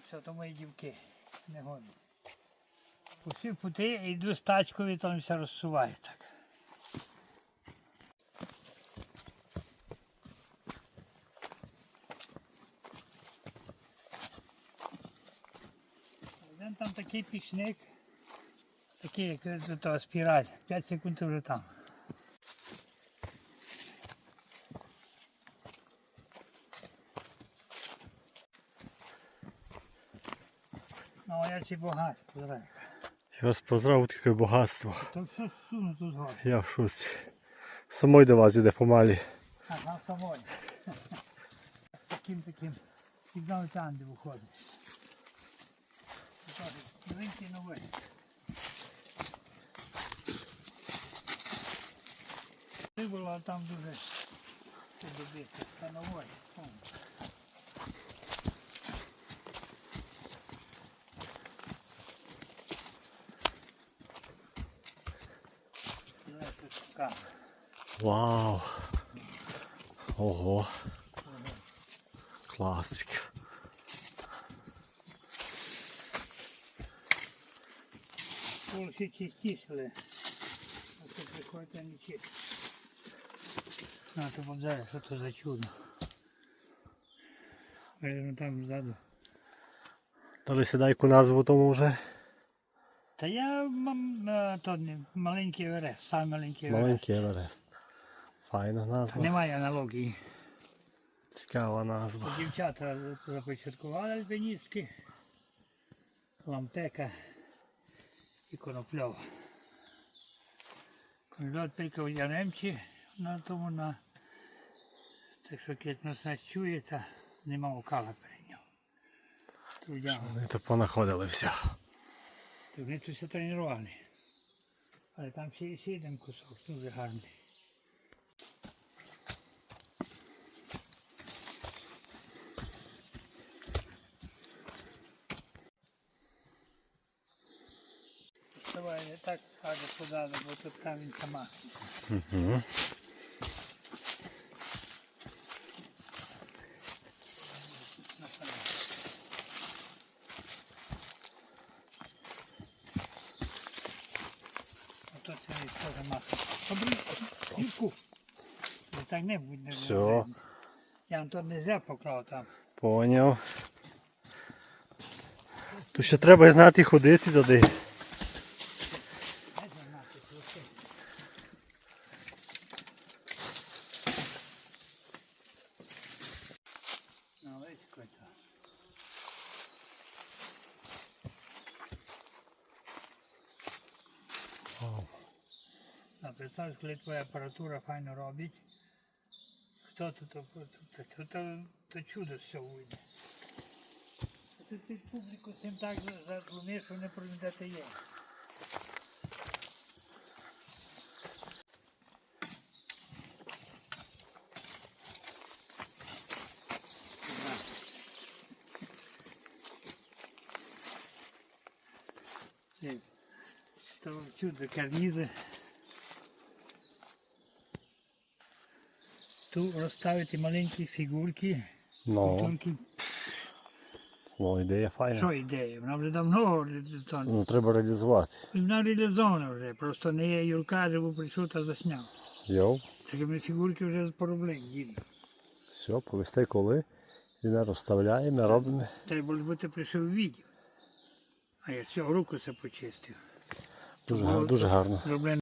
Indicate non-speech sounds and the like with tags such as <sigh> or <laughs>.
Все, то мої дівки. Не гони. Пустив пути йду з тачкою, там все розсуває так. Один там такий пічник, такий, як до спіраль. 5 секунд вже там. А я ці багаті, позирай. Я вас поздравив таке багатство. То все суну тут гор. Я в шоці. Самой до вас іде помалі. Ага, самой. <laughs> Таким таким сигнал там, де виходить. Новенький новий. Це було там дуже добити. Це новий. О. Вау. Ого. Класика. Полоси чистішили. А то приходить не чисто. А то зараз, що то за чудо. Там ззаду. Дали сідайку назву тому вже. Та я мам, е, то не, маленький Еверест, сам маленький Еверест. Маленький Еверест. Файна назва. Немає аналогії. Цікава назва. Дівчата започаткували альпіністки. Ламтека і конопльова. Конольот тільки в Яремчі на тому на. Так що кіт нас чує, та нема окала перед нього. Трудяга. Вони то понаходили все. То вони тут все тренували. Але там ще, ще один кусок, дуже гарний. Давай не так гарно подали, бо тут камінь це не теж масло. Добрий, Юрку. Не так не будь не Все. буде. Я вам тут не зря поклав там. Поняв. Тут ще треба знати ходити туди. Вау. А представь, коли твоя апаратура файно робить, хто тут, то, то, то, то, то чудо все вийде. Тут ти публіку цим так затлумиш, що не про те є. Це чудо карнізи. Тут розставити маленькі фігурки, Ну, тонкі. ну ідея файна. Що ідея? Вона вже давно то, Ну, треба реалізувати. вона реалізована вже. Просто не є Юрка, живу прийшов та засняв. Йоу. Такими фігурки вже пороблені, діду. Все, повести коли. І не розставляємо, робимо. Треба було бути прийшов відео. А я цього руку це почистив. Дуже, дуже гарно.